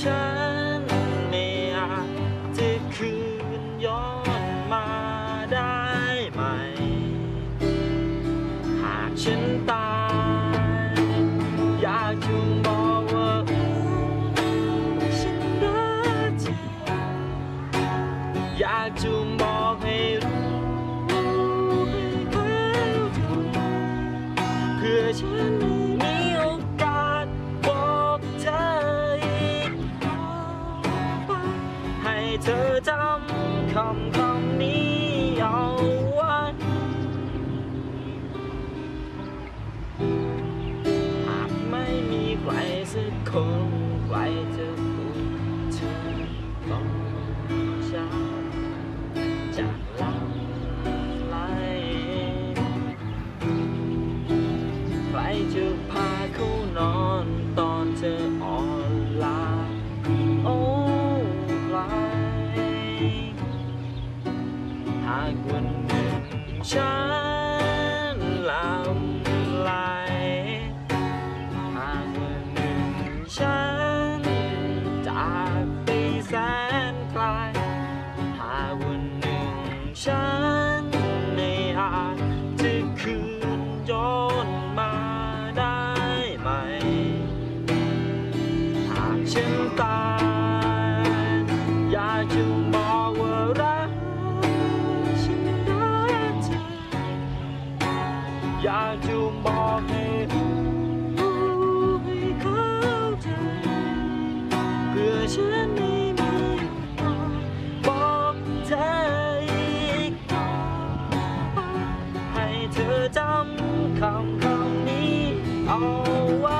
ฉันไม่อาจจะคืนย้อนมาได้ไหม หากฉันตาย อยากจะบอกว่าฉันรักเธออยากจะ เธอจำคำคำนี้เอาไว้หากไม่มีใครสักคนใครจะพูดเธอต้อง ฉันตายอยากจะบอกว่ารักฉันรักเธออยากจะบอกให้รู้ให้เข้าใจเพื่อฉันไม่มีบอกเธออีกต่อไปให้เธอจำคำคำนี้เอาไว้